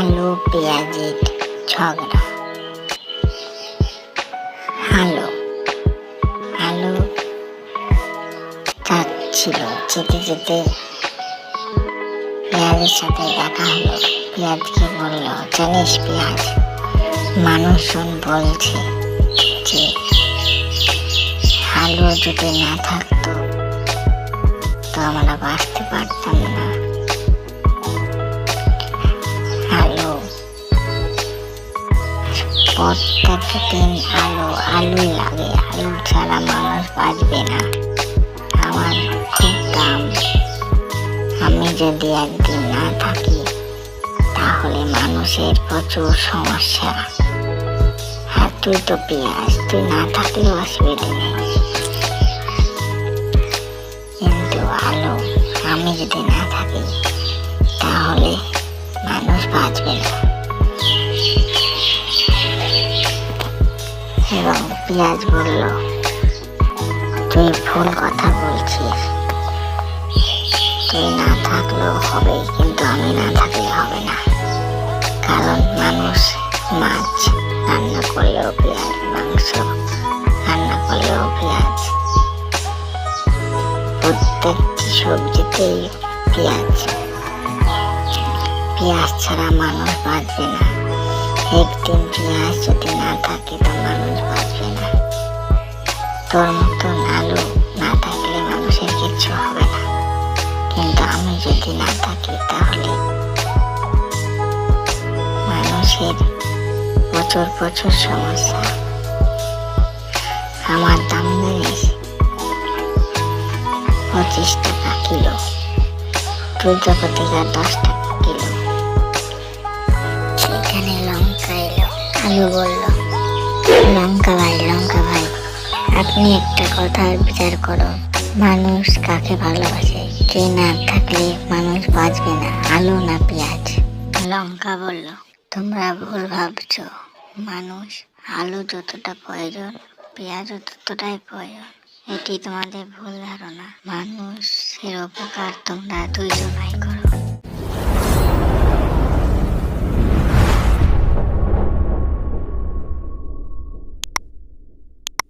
আলু পেঁয়াজের ঝগড়া। আলু আলু যাচ্ছিল যেতে যেতে পেঁয়াজের সাথে দেখা হলো। পেঁয়াজকে বলল, জানিস পেঁয়াজ, মানুষজন বলছে যে আলু যদি না থাকতো তো আমরা বাঁচতে পারতাম না। প্রত্যেক দিন আলু, আলুই লাগে। আলু ছাড়া মানুষ বাঁচবে না। আমার খুব দাম। আমি যদি একদিন না থাকি, তাহলে মানুষের প্রচুর সমস্যা। আর তুই তো পেঁয়াজ, তুই না থাকলেও অসুবিধা নেই। কিন্তু আলো, আমি যদি না থাকি, তাহলে মানুষ বাঁচবে না। পেঁয়াজ বলল, তুই ভুল কথা বলছিস। তুই না থাকলেও হবে কিন্তু আমি না থাকলে হবে না। কারণ মানুষ মাছ রান্না করলেও পেঁয়াজ, মাংস রান্না করলেও পেঁয়াজ। প্রত্যেকটি সবজিতেই পেঁয়াজ। পেঁয়াজ ছাড়া মানুষ বাঁচবে না। একদিন পেঁয়াজ যদি না থাকে তো মানুষ বাঁচবে না। তোর মতন আলু না থাকলে মানুষের কিচ্ছু হবে না। কিন্তু আমি যদি না থাকি তাহলে মানুষের প্রচুর প্রচুর সমস্যা। আমার দাম জানিস পঁচিশ টাকা কিলো। তুই জগতিকার দশ টাকা আলু বলল লঙ্কা ভাই লঙ্কা ভাই, আপনি একটা কথার বিচার করো। মানুষ কাকে ভালোবাসে? যে না থাকলে মানুষ বাঁচবে না? আলু না পেঁয়াজ? লঙ্কা বলল, তোমরা ভুল ভাবছ। মানুষ আলু যতটা প্রয়োজন, পেঁয়াজও ততটাই প্রয়োজন। এটি তোমাদের ভুল ধারণা। মানুষের উপকার তোমরা দুইজনাই করো।